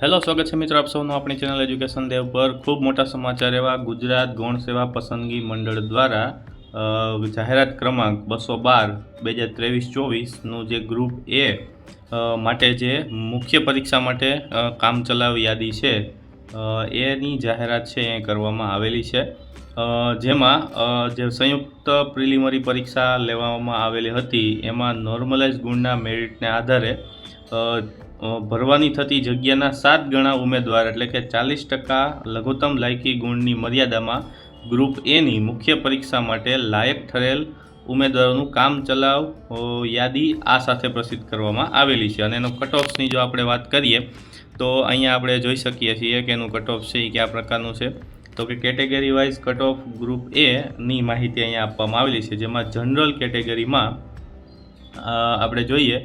Hello, સ્વાગત છે મિત્રો આપ સૌનું આપણી ચેનલ એજ્યુકેશન દેવ પર. ખૂબ મોટા સમાચાર એવા, ગુજરાત ગૌણ સેવા પસંદગી મંડળ દ્વારા જાહેરાત ક્રમાંક બસો બાર, બે હજાર ત્રેવીસ ચોવીસનું જે ગ્રુપ એ માટે જે મુખ્ય પરીક્ષા માટે કામ ચલાવ યાદી છે એની જાહેરાત છે, એ કરવામાં આવેલી છે. જેમાં જે સંયુક્ત પ્રિલિમરી પરીક્ષા લેવામાં આવેલી હતી, એમાં નોર્મલાઇઝ ગુણના મેરિટને આધારે ભરવાની થતી જગ્યાના સાત ગણા ઉમેદવાર એટલે કે ચાલીસ ટકા લઘુત્તમ લાયકી ગુણની મર્યાદામાં ગ્રુપ એની મુખ્ય પરીક્ષા માટે લાયક ઠરેલ ઉમેદવારોનું કામ ચલાવ યાદી આ સાથે પ્રસિદ્ધ કરવામાં આવેલી છે. અને એનો કટ ઓફ્સની જો આપણે વાત કરીએ, તો અહીંયા આપણે જોઈ શકીએ છીએ કે એનું કટ ઓફ છે એ કયા પ્રકારનું છે. તો કે category wise cut off group એની માહિતી અહીંયા આપવામાં આવેલી છે, જેમાં જનરલ કેટેગરીમાં આપણે જોઈએ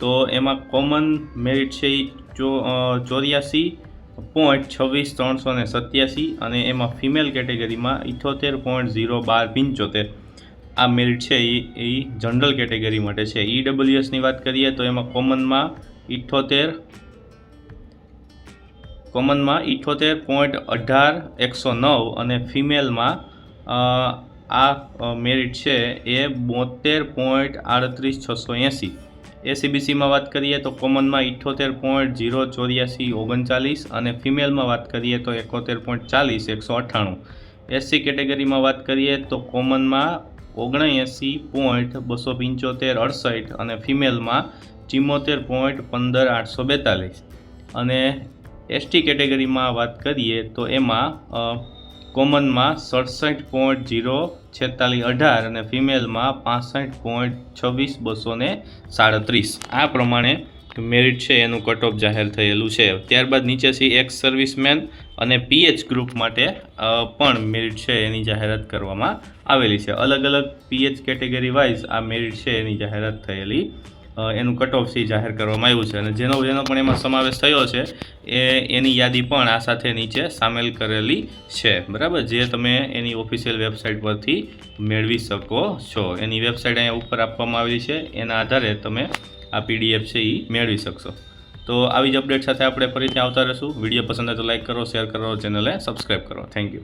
તો એમાં કોમન મેરિટ છે ચો ચોર્યાસી પોઈન્ટ છવ્વીસ, ત્રણસો ને સત્યાસી અને એમાં ફિમેલ કેટેગરીમાં ઇઠોતેર પોઈન્ટ ઝીરો બાર પંચોતેર. આ મેરિટ છે એ એ જનરલ કેટેગરી માટે છે. ઈડબ્લ્યુએસની વાત કરીએ તો એમાં કોમનમાં ઇઠોતેર કોમનમાં ઇઠોતેર પોઈન્ટ અઢાર, એકસો નવ અને ફિમેલમાં આ મેરિટ છે એ બોતેર પોઈન્ટ આડત્રીસ, છસો એંસી. એસીબીસીમાં વાત કરીએ તો કોમનમાં ઇઠોતેર પોઈન્ટ ઝીરો ચોર્યાસી ઓગણચાલીસ અને ફિમેલમાં વાત કરીએ તો એકોતેર પોઈન્ટ ચાલીસ, એકસો અઠ્ઠાણું. એસસી કેટેગરીમાં વાત કરીએ તો કોમનમાં ઓગણએંસી પોઈન્ટ બસો પંચોતેર, અડસઠ અને ફિમેલમાં ચિમ્મોતેર પોઈન્ટ પંદર આઠસો બેતાલીસ. અને એસટી કેટેગરીમાં વાત કરીએ તો એમાં કોમનમાં સડસઠ પોઈન્ટ જીરો છેતાલીસ અઢાર અને ફિમેલમાં પાસઠ પોઈન્ટ છવ્વીસ બસો ને સાડત્રીસ. આ પ્રમાણે મેરિટ છે, એનું કટ ઓફ જાહેર થયેલું છે. ત્યારબાદ નીચેથી એક્સ સર્વિસમેન અને પીએચ ગ્રુપ માટે પણ મેરિટ છે, એની જાહેરાત કરવામાં આવેલી છે. અલગ અલગ પીએચ કેટેગરી વાઇઝ આ મેરિટ છે, એની જાહેરાત થયેલી એનું કટ ઓફ સી જાહેર કરવામાં આવ્યું છે. અને જેનો જેનો પણ એમાં સમાવેશ થયો છે, એ, એની યાદી પણ આ સાથે નીચે સામેલ કરેલી છે. બરાબર? જે તમે એની ઓફિશિયલ વેબસાઇટ પરથી મેળવી શકો છો. એની વેબસાઇટ અહીંયા ઉપર આપવામાં આવેલી છે. એના આધારે તમે આ પીડીએફ છે એ મેળવી શકશો. તો આવી જ અપડેટ સાથે આપણે ફરીથી આવતા રહીશું. વીડિયો પસંદ આવે તો લાઇક કરો શેર કરો ચેનલને સબસ્ક્રાઈબ કરો. Thank you